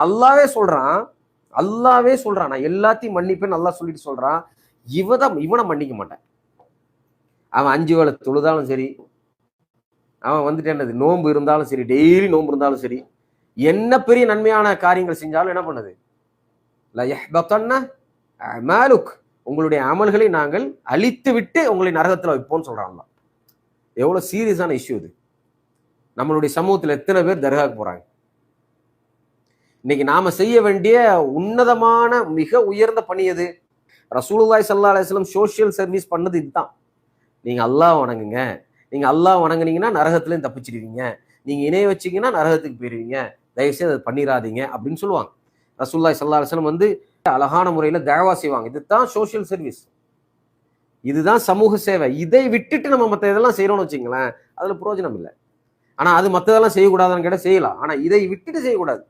அல்லாவே சொல்றான். அல்லாவே சொல்றான். நான் எல்லாத்தையும் மன்னிப்பேன் நல்லா சொல்லிட்டு சொல்றான். இவதான் இவனை மன்னிக்க மாட்டேன். அவன் அஞ்சு வேலை தொழுதாலும் சரி அவன் வந்துட்டு என்னது நோன்பு இருந்தாலும் சரி டெய்லி நோன்பு இருந்தாலும் சரி என்ன பெரிய நன்மையான காரியங்கள் செஞ்சாலும் என்ன பண்ணுது? ல உங்களுடைய அமல்களை நாங்கள் அழித்து விட்டு உங்களை நரகத்தில் வைப்போம்னு சொல்றாங்களா எவ்வளோ சீரியஸான இஷ்யூ இது. நம்மளுடைய சமூகத்தில் எத்தனை பேர் தர்காக்கு போறாங்க? இன்னைக்கு நாம செய்ய வேண்டிய உன்னதமான மிக உயர்ந்த பணி எது? ரசூலுல்லாய் சல்லா அலிஸ்லம் சோசியல் சோஷியல் சர்வீஸ் பண்ணது இதுதான். நீங்க அல்லாஹ் வணங்குங்க. நீங்க அல்லாஹ் வணங்குனீங்கன்னா நரகத்துலேயும் தப்பிச்சிடுவீங்க. நீங்க இணைய வச்சீங்கன்னா நரகத்துக்கு போயிருவீங்க. தயவுசெய்து அதை பண்ணிடாதீங்க அப்படின்னு சொல்லுவாங்க. ரசூல்லாய் சல்லா அலிஸ்லம் வந்து அழகான முறையில தேவா செய்வாங்க. இதுதான் சோஷியல் சர்வீஸ் இதுதான் சமூக சேவை. இதை விட்டுட்டு நம்ம மற்ற இதெல்லாம் செய்யறோம்னு வச்சுங்களேன் அதுல பிரயோஜனம் இல்லை. ஆனா அது மற்றதெல்லாம் செய்யக்கூடாதுன்னு கேட்டால் செய்யலாம். ஆனா இதை விட்டுட்டு செய்யக்கூடாது.